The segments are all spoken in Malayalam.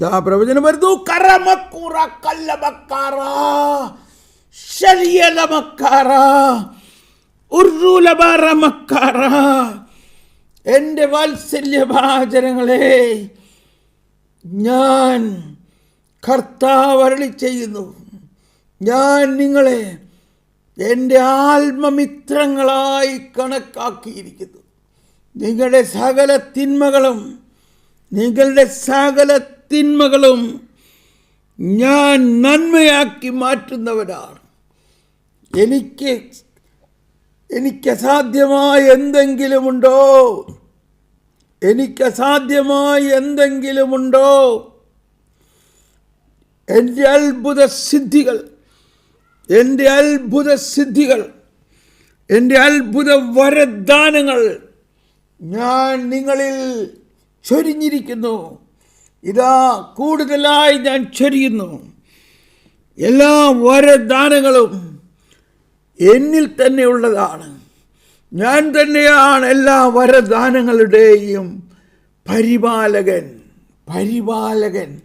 ദാ പ്രവചനം വരുന്നു. കറമക്കൂറ കല്ലമക്കാറ ശരിയലമക്കാറ ഉറുലബാറമക്കാറ എന്റെ വാത്സല്യഭാചനങ്ങളെ ഞാൻ കർത്താവ് ചെയ്യുന്നു. ഞാൻ നിങ്ങളെ എന്റെ ആത്മമിത്രങ്ങളായി കണക്കാക്കിയിരിക്കുന്നു. നിങ്ങളുടെ സകല തിന്മകളും നിങ്ങളുടെ സകല തിന്മകളും ഞാൻ നന്മയാക്കി മാറ്റുന്നവരാണ്. എനിക്ക് എനിക്ക് അസാധ്യമായ എന്തെങ്കിലുമുണ്ടോ? എനിക്ക് അസാധ്യമായി എന്തെങ്കിലുമുണ്ടോ? എന്റെ അത്ഭുത സിദ്ധികൾ എന്റെ അത്ഭുത സിദ്ധികൾ എന്റെ അത്ഭുത വരദാനങ്ങൾ ഞാൻ നിങ്ങളിൽ ചൊരിഞ്ഞിരിക്കുന്നു. ഇതാ കൂടുതലായി ഞാൻ ചൊരിയുന്നു. എല്ലാ വരദാനങ്ങളും എന്നിൽ തന്നെയുള്ളതാണ് ഞാൻ തന്നെയാണ് എല്ലാ വരദാനങ്ങളുടെയും പരിപാലകൻ പരിപാലകൻ.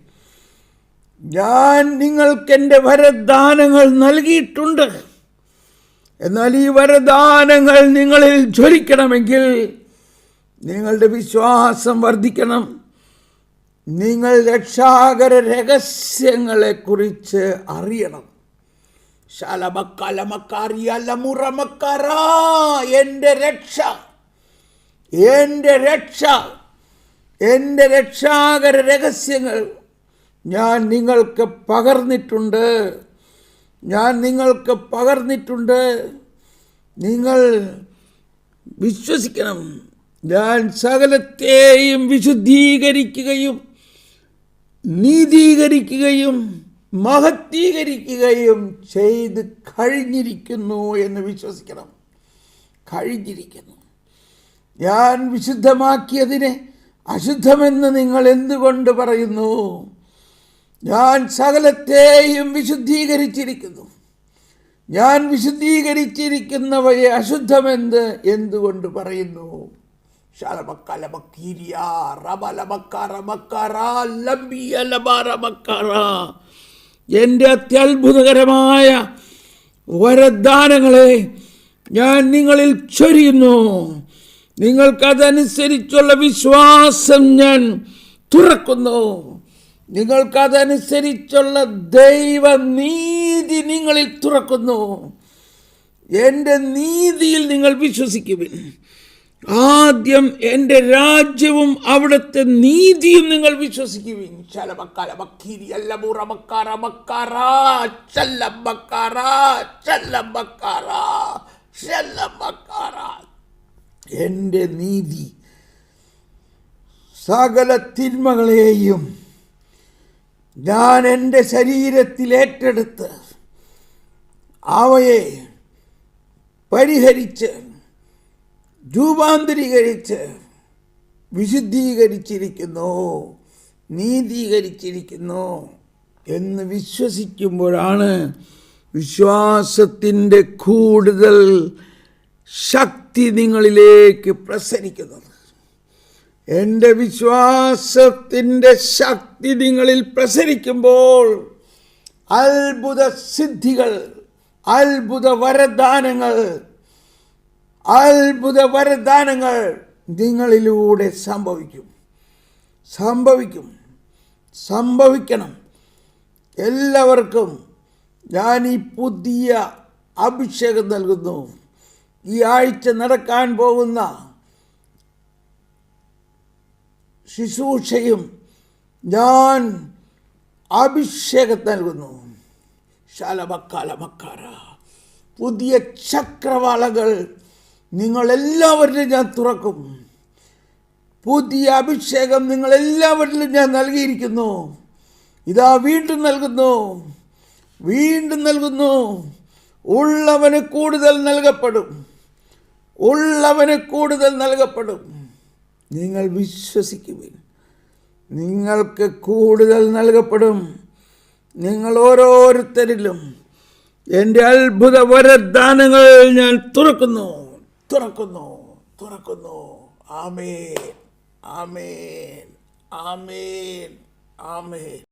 ഞാൻ നിങ്ങൾക്ക് എന്റെ വരദാനങ്ങൾ നൽകിയിട്ടുണ്ട്. എന്നാൽ ഈ വരദാനങ്ങൾ നിങ്ങളിൽ ജ്വലിക്കണമെങ്കിൽ നിങ്ങളുടെ വിശ്വാസം വർദ്ധിക്കണം. നിങ്ങൾ രക്ഷാകര രഹസ്യങ്ങളെക്കുറിച്ച് അറിയണം. ശലമക്കലമക്കാറിയലമുറമക്കറ എന്റെ രക്ഷ എന്റെ രക്ഷ എന്റെ രക്ഷാകര രഹസ്യങ്ങൾ ഞാൻ നിങ്ങൾക്ക് പകർന്നിട്ടുണ്ട്. ഞാൻ നിങ്ങൾക്ക് പകർന്നിട്ടുണ്ട്. നിങ്ങൾ വിശ്വസിക്കണം. ഞാൻ സകലത്തെയും വിശുദ്ധീകരിക്കുകയും നീതീകരിക്കുകയും മഹത്തീകരിക്കുകയും ചെയ്ത് കഴിഞ്ഞിരിക്കുന്നു എന്ന് വിശ്വസിക്കണം. കഴിഞ്ഞിരിക്കുന്നു. ഞാൻ വിശുദ്ധമാക്കിയതിനെ അശുദ്ധമെന്ന് നിങ്ങൾ എന്തുകൊണ്ട് പറയുന്നു? ഞാൻ സകലത്തെയും വിശുദ്ധീകരിച്ചിരിക്കുന്നു. ഞാൻ വിശുദ്ധീകരിച്ചിരിക്കുന്നവയെ അശുദ്ധമെന്ന് എന്തുകൊണ്ട് പറയുന്നു? എന്റെ അത്യത്ഭുതകരമായ വരദാനങ്ങളെ ഞാൻ നിങ്ങളിൽ ചൊരിയുന്നു. നിങ്ങൾക്കതനുസരിച്ചുള്ള വിശ്വാസം ഞാൻ തുറക്കുന്നു. നിങ്ങൾക്കതനുസരിച്ചുള്ള ദൈവനീതി നിങ്ങളിൽ തുറക്കുന്നു. എന്റെ നീതിയിൽ നിങ്ങൾ വിശ്വസിക്കുവിൻ. ആദ്യം എന്റെ രാജ്യവും അവിടുത്തെ നീതിയും നിങ്ങൾ വിശ്വസിക്കുകയും. എന്റെ നീതി സകല തിന്മകളെയും ഞാൻ എന്റെ ശരീരത്തിൽ ഏറ്റെടുത്ത് അവയെ പരിഹരിച്ച് രൂപാന്തരീകരിച്ച് വിശുദ്ധീകരിച്ചിരിക്കുന്നു നീതീകരിച്ചിരിക്കുന്നു എന്ന് വിശ്വസിക്കുമ്പോഴാണ് വിശ്വാസത്തിന്റെ കൂടുതൽ ശക്തി നിങ്ങളിലേക്ക് പ്രസരിക്കുന്നത്. എന്റെ വിശ്വാസത്തിന്റെ ശക്തി നിങ്ങളിൽ പ്രസരിക്കുമ്പോൾ അത്ഭുത സിദ്ധികൾ അത്ഭുത വരദാനങ്ങൾ അത്ഭുത വരദാനങ്ങൾ നിങ്ങളിലൂടെ സംഭവിക്കും. സംഭവിക്കും. സംഭവിക്കണം. എല്ലാവർക്കും ഞാൻ ഈ പുതിയ അഭിഷേകം നൽകുന്നു. ഈ ആഴ്ച നടക്കാൻ പോകുന്ന ശുശ്രൂഷയും ഞാൻ അഭിഷേകം നൽകുന്നു. ശലമക്കാലമക്കാര പുതിയ ചക്രവാളകൾ നിങ്ങളെല്ലാവരിലും ഞാൻ തുറക്കും. പുതിയ അഭിഷേകം നിങ്ങളെല്ലാവരിലും ഞാൻ നൽകിയിരിക്കുന്നു. ഇതാ വീണ്ടും നൽകുന്നു. വീണ്ടും നൽകുന്നു. ഉള്ളവന് കൂടുതൽ നൽകപ്പെടും. ഉള്ളവന് കൂടുതൽ നൽകപ്പെടും. നിങ്ങൾ വിശ്വസിക്കുവിൻ. നിങ്ങൾക്ക് കൂടുതൽ നൽകപ്പെടും. നിങ്ങൾ ഓരോരുത്തരിലും എന്റെ അത്ഭുത വരദാനങ്ങൾ ഞാൻ തുറക്കുന്നു. തുറക്കുന്നു തുറക്കുന്നു. ആമേൻ ആമേൻ ആമേൻ ആമേൻ.